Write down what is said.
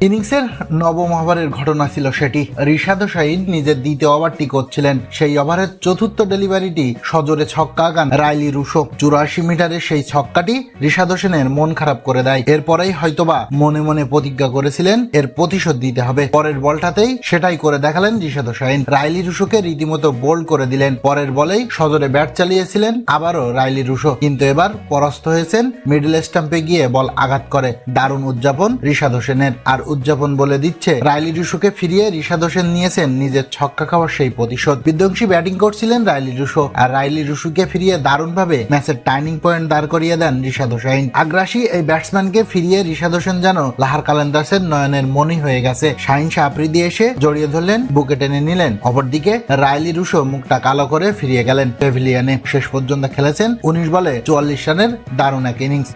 ইনিংসের নবম ওভারের ঘটনা ছিল সেটি। রিশাদ শাহিন নিজের দ্বিতীয় ওভারটি করছিলেন। সেই ওভারের চতুর্থ ডেলিভারিটি সজোরে ছক্কা গান রাইলি রুশো। চুরাশি মিটারের সেই ছক্কাটি রিশাদ হোসেনের মন খারাপ করে দেয়। এরপরেই হয়তোবা মনে মনে প্রতিজ্ঞা করেছিলেন, এর প্রতিশোধ দিতে হবে। পরের বলটাতেই সেটাই করে দেখালেন রিশাদ শাহিন রাইলি রুশোকে রীতিমতো বোল্ড করে দিলেন। পরের বলেই সজোরে ব্যাট চালিয়েছিলেন আবারও রাইলি রুশো। কিন্তু এবার পরাস্ত হয়েছেন, মিডল স্টাম্পে গিয়ে বল আঘাত করে। দারুণ উদযাপন রিশাদ হোসেনের। আর উদযাপন বলে দিচ্ছে। রাইলি রুশোকে ফিরিয়ে রিশাদ হোসেন নিয়েছেন নিজের ছক্কা খাওয়ার সেই প্রতিশোধ। বিধ্বংসী ব্যাটিং করছিলেন রাইলি রুশো আর রাইলি রুশোকে ফিরিয়ে দারুণভাবে ম্যাচের টার্নিং পয়েন্ট দাঁড় করিয়ে দেন রিশাদ হোসেন। আগ্রাসী এই ব্যাটসম্যানকে ফিরিয়ে রিশাদ হোসেন যেন লাহার কালেন্দাসের নয়নের মনি হয়ে গেছে। শাহিন শাহ আফ্রিদি এসে জড়িয়ে ধরলেন, বুকে টেনে নিলেন। অপরদিকে রাইলি রুশো মুখটা কালো করে ফিরিয়ে গেলেন পেভিলিয়নে। শেষ পর্যন্ত খেলেছেন উনিশ বলে চুয়াল্লিশ রানের দারুণ এক ইনিংস।